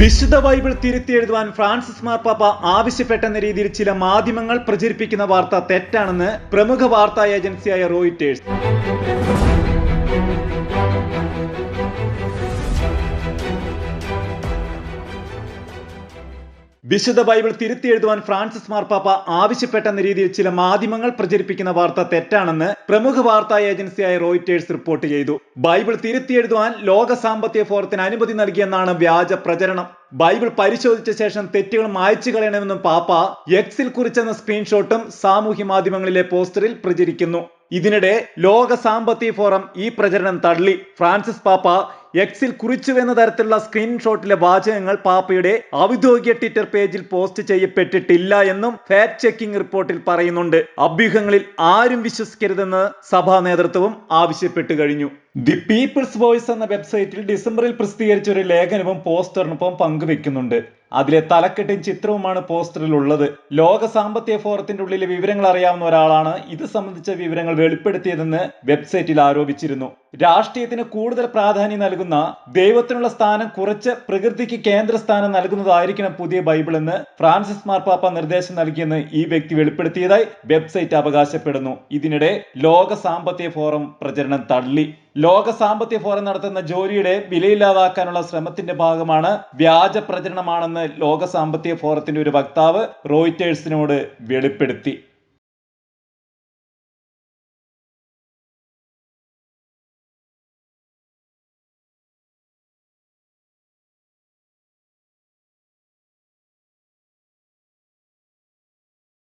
വിശുദ്ധ ബൈബിൾ തിരുത്തി എഴുതുവാൻ ഫ്രാൻസിസ് മാർപ്പാപ്പ ആവശ്യപ്പെട്ടെന്ന രീതിയിൽ ചില മാധ്യമങ്ങൾ പ്രചരിപ്പിക്കുന്ന വാർത്ത തെറ്റാണെന്ന് പ്രമുഖ വാർത്താ ഏജൻസിയായ റോയിറ്റേഴ്സ് വിശുദ്ധ ബൈബിൾ തിരുത്തി എഴുതുവാൻ ഫ്രാൻസിസ് മാർപ്പാപ്പ ആവശ്യപ്പെട്ടെന്ന രീതിയിൽ ചില മാധ്യമങ്ങൾ പ്രചരിപ്പിക്കുന്ന വാർത്ത തെറ്റാണെന്ന് പ്രമുഖ വാർത്താ ഏജൻസിയായ റോയിറ്റേഴ്സ് റിപ്പോർട്ട് ചെയ്തു. ബൈബിൾ തിരുത്തി എഴുതുവാൻ ലോക സാമ്പത്തിക ഫോറത്തിന് അനുമതി നൽകിയെന്നാണ് വ്യാജ പ്രചരണം. ബൈബിൾ പരിശോധിച്ച ശേഷം തെറ്റുകൾ മായച്ചു കളയണമെന്നും പാപ്പ എക്സിൽ കുറിച്ചെന്ന സ്ക്രീൻഷോട്ടും സാമൂഹ്യ മാധ്യമങ്ങളിലെ പോസ്റ്ററിൽ പ്രചരിക്കുന്നു. ഇതിനിടെ ലോക സാമ്പത്തിക ഫോറം ഈ പ്രചരണം തള്ളി. ഫ്രാൻസിസ് പാപ്പ എക്സിൽ കുറിച്ചുവെന്ന തരത്തിലുള്ള സ്ക്രീൻഷോട്ടിലെ വാചകങ്ങൾ പാപ്പയുടെ ഔദ്യോഗിക ട്വിറ്റർ പേജിൽ പോസ്റ്റ് ചെയ്യപ്പെട്ടിട്ടില്ല എന്നും ഫാക്ട് ചെക്കിംഗ് റിപ്പോർട്ടിൽ പറയുന്നുണ്ട്. അഭ്യൂഹങ്ങളിൽ ആരും വിശ്വസിക്കരുതെന്ന് സഭാ നേതൃത്വവും ആവശ്യപ്പെട്ടു കഴിഞ്ഞു. ദി പീപ്പിൾസ് വോയിസ് എന്ന വെബ്സൈറ്റിൽ ഡിസംബറിൽ പ്രസിദ്ധീകരിച്ച ഒരു ലേഖനവും പോസ്റ്ററിനൊപ്പം പങ്കുവെക്കുന്നുണ്ട്. അതിലെ തലക്കെട്ടും ചിത്രവുമാണ് പോസ്റ്ററിൽ ഉള്ളത് ലോക സാമ്പത്തിക ഫോറത്തിന്റെ ഉള്ളിലെ വിവരങ്ങൾ അറിയാവുന്ന ഒരാളാണ് ഇത് സംബന്ധിച്ച വിവരങ്ങൾ വെളിപ്പെടുത്തിയതെന്ന് വെബ്സൈറ്റിൽ ആരോപിച്ചിരുന്നു. രാഷ്ട്രീയത്തിന് കൂടുതൽ പ്രാധാന്യം നൽകുന്ന ദൈവത്തിനുള്ള സ്ഥാനം കുറച്ച് പ്രകൃതിക്ക് കേന്ദ്ര സ്ഥാനം നൽകുന്നതായിരിക്കണം പുതിയ ബൈബിൾ എന്ന് ഫ്രാൻസിസ് മാർപ്പാപ്പ നിർദ്ദേശം നൽകിയെന്ന് ഈ വ്യക്തി വെളിപ്പെടുത്തിയതായി വെബ്സൈറ്റ് അവകാശപ്പെടുന്നു. ഇതിനിടെ ലോക സാമ്പത്തിക ഫോറം പ്രചരണം തള്ളി. ലോക സാമ്പത്തിക ഫോറം നടത്തുന്ന ജോലിയുടെ വിലയില്ലാതാക്കാനുള്ള ശ്രമത്തിന്റെ ഭാഗമാണ് വ്യാജ പ്രചരണമാണെന്ന് ലോക സാമ്പത്തിക ഫോറത്തിന്റെ ഒരു വക്താവ് റോയിറ്റേഴ്സിനോട് വെളിപ്പെടുത്തി.